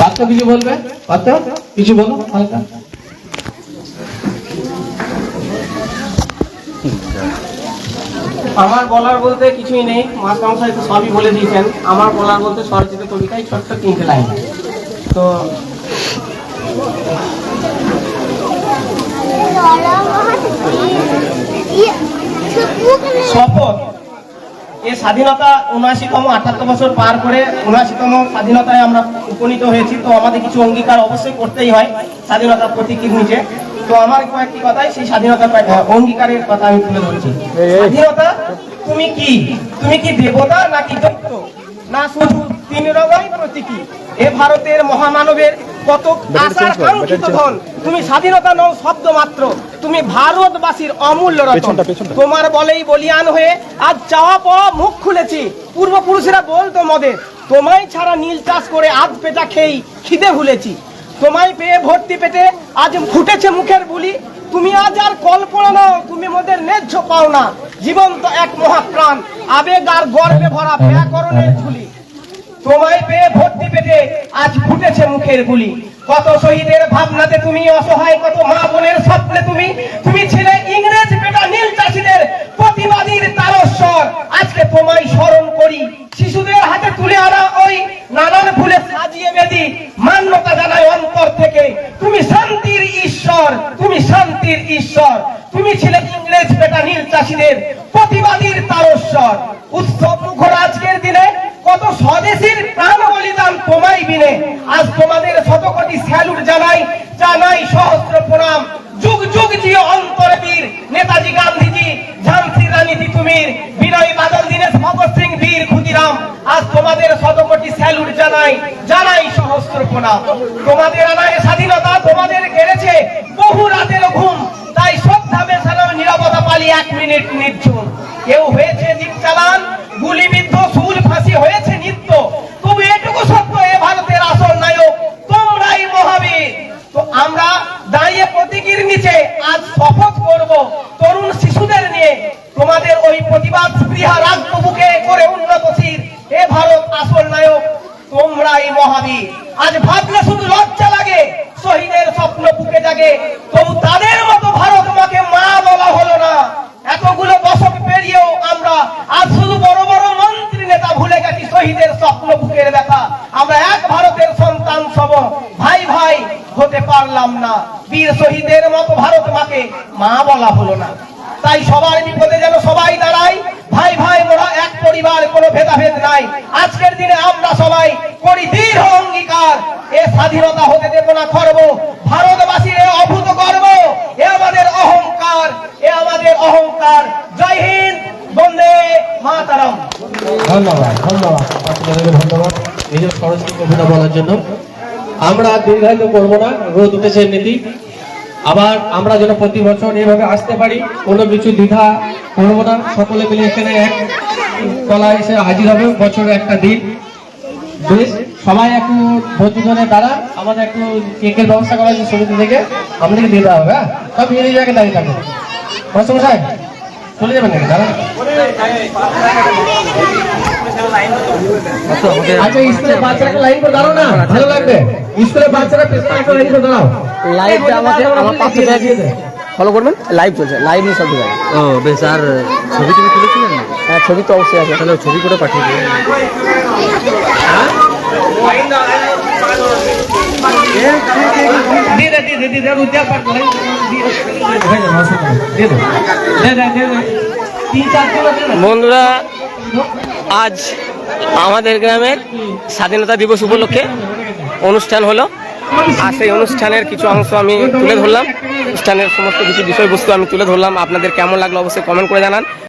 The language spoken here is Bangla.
পাত্র কিছু বলবে? পাত্র কিছু বলো হালকা। আমার বলার বলতে কিছুই নেই মাস্টারমশাই তো সবই বলে দিয়েছেন। আমার বলার বলতে স্বরচিত কবিতায় ছোট্ট তিনটে লাইন। তো শপথ এ স্বাধীনতা উনআশিতম আটাত্তর বছর পার করে উনআশিতম স্বাধীনতায় আমরা উপনীত হয়েছি। তো আমাদের কিছু অঙ্গীকার অবশ্যই করতেই হয় স্বাধীনতার প্রতীকের নিচে। তো আমার কয়েকটি কথাই সেই স্বাধীনতার অঙ্গীকারের কথা আমি তুলে ধরছি। স্বাধীনতা তুমি কি? তুমি কি দেবতা নাকি দৈত্য? না শুধু তিন রঙই প্রতীকী। এ ভারতের মহামানবের কত আশার কাঙ্ক্ষিত ধন। তুমি স্বাধীনতা নও শব্দ মাত্র। তুমি ভারতবাসীর অমূল্য রতন। তোমার বলেই বলিয়ান হয়ে আজ চাওয়া পাওয়া মুখ খুলেছি। পূর্বপুরুষেরা বলতো মদের তোমায় ছাড়া নীল চাষ করে আধ পেটা খেয়েই খিদে ভুলেছি। তোমায় পেয়ে ভর্তি পেটে আজ ফুটেছে মুখের বুলি। তুমি আজ আর কল্পনা নাও তুমি মোদের ন্যায্য পাও না। জীবন্ত এক মহাপ্রাণ আবেগ আর গর্বে ভরা ব্যাকরণের ঝুলি। তোমায় পেয়ে ভর্তি মুখের গুলি। কত শহীদের ভাবনাতে তুমি অসহায়, কত মা বোনের স্বপ্নে তুমি তুমি ছিলে ইংরেজ পেটা নীল চাষীদের প্রতিবাদীর তারস্বর। আজকে তোমায় স্মরণ করি, শিশুদের হাতে তুলে আনা ওই নানান ফুলে সাজিয়ে বেদি মান্যতা জানায় অন্তর থেকে। তুমি শান্তির ঈশ্বর, তুমি শান্তির ঈশ্বর। তুমি ছিলে ইংরেজ পেটা নীল চাষীদের প্রতিবাদীর তারস্বর। উৎসব মুখর আজকের দিনে কত স্বদেশীর প্রাণ বলিদান বিনে আজ তোমাদের শতকোটি স্যালুট জানাই জানাই সহস্র প্রণাম। যুগ যুগ জিও অন্তরে বীর, নেতাজি গান্ধীজি ঝান্সি রানী তিতুমির, বিনয় বাদল, দিনেশ ভগৎ সিং, বীর ক্ষুদিরাম। আজ তোমাদের শত কোটি স্যালুট জানাই জানাই সহস্র প্রণাম। তোমাদের আনায় স্বাধীনতা তোমাদের কেড়েছে তোমরাই মহাবীর। আজ ভাবলে শুধু লজ্জা লাগে, শহীদের স্বপ্ন বুকে জাগে। তবু তাদের মতো ভারত মাকে মা বলা হলো না। এতগুলো দশক পেরিয়েও আমরা আজ শুধু বড় বড় মন্ত্রী নেতা ভুলে গেছি শহীদের স্বপ্ন বুকের ব্যথা। আমরা এক ভারতের সন্তান সব ভাই ভাই হতে পারলাম না। বীর শহীদের মতো ভারত মাকে মা বলা হলো না। তাই সবার বিপদে যেন সবাই দাঁড়াই ভাই ভাই মোরা এক পরিবার কোনো ভেদাভেদ নাই। আজকের দিনে আমরা সবাই করি দৃঢ় অঙ্গীকার। এ স্বাধীনতা হতে দেব না খর্ব। ভারতবাসীর এ অভূত গর্ব। এ আমাদের অহংকার। এ আমাদের অহংকার। জয় হিন্দ। বন্দে মাতারাম। ধন্যবাদ ধন্যবাদ। আপনাদেরকে ধন্যবাদ। নিজের সরস্বতী কবিতা বলার জন্য। আমরা দীর্ঘায়িত করব না, রোদ উঠেছে নীতি। আবার আমরা যেন প্রতি বছর এইভাবে আসতে পারি, কোনো কিছু দ্বিধা করব না। সকলে মিলে এখানে এক তলায় এসে হাজির হবে বছরে একটা দিন। বেশ সবাই একটু ভোজনের দ্বারা আমাদের একটু কেকের ব্যবস্থা করা হয়েছে সমিতি থেকে। আমাদেরকে দিতে হবে হ্যাঁ? সব নিজের জায়গায় দাঁড়িয়ে থাকবে মাস্টার মশাই চলে যাবেন নাকি? দাঁড়া আচ্ছা স্কুলে বাচ্চারা একটা লাইন করে দাঁড়াও না ভালো লাগবে। স্কুলে বাচ্চারা পেছনে লাইন করে দাঁড়াও। লাইভটা আমাদের আমার পাশে দিয়ে। ফলো করবেন? লাইভ চলছে। লাইভ নিয়ে সব জায়গায় ও বেশ আর ছবি টবি তুলেছিলেন? না হ্যাঁ ছবি তো অবশ্যই আছে। তাহলে ছবি করে পাঠিয়ে দিন। দিয়ে দে দিয়ে দে দিয়ে দে উদ্যাপ পাঠ করে। দিয়ে দে হয়ে যাবে অসুবিধা নেই। দিয়ে দে দে দে দে দে। তিন চার কিলো দে না। বন্ধুরা আজ আমাদের গ্রামের স্বাধীনতা দিবস উপলক্ষে অনুষ্ঠান হলো। আর সেই অনুষ্ঠানের কিছু অংশ আমি তুলে ধরলাম। অনুষ্ঠানের সমস্ত কিছু বিষয়বস্তু আমি তুলে ধরলাম। আপনাদের কেমন লাগল অবশ্যই কমেন্ট করে জানান।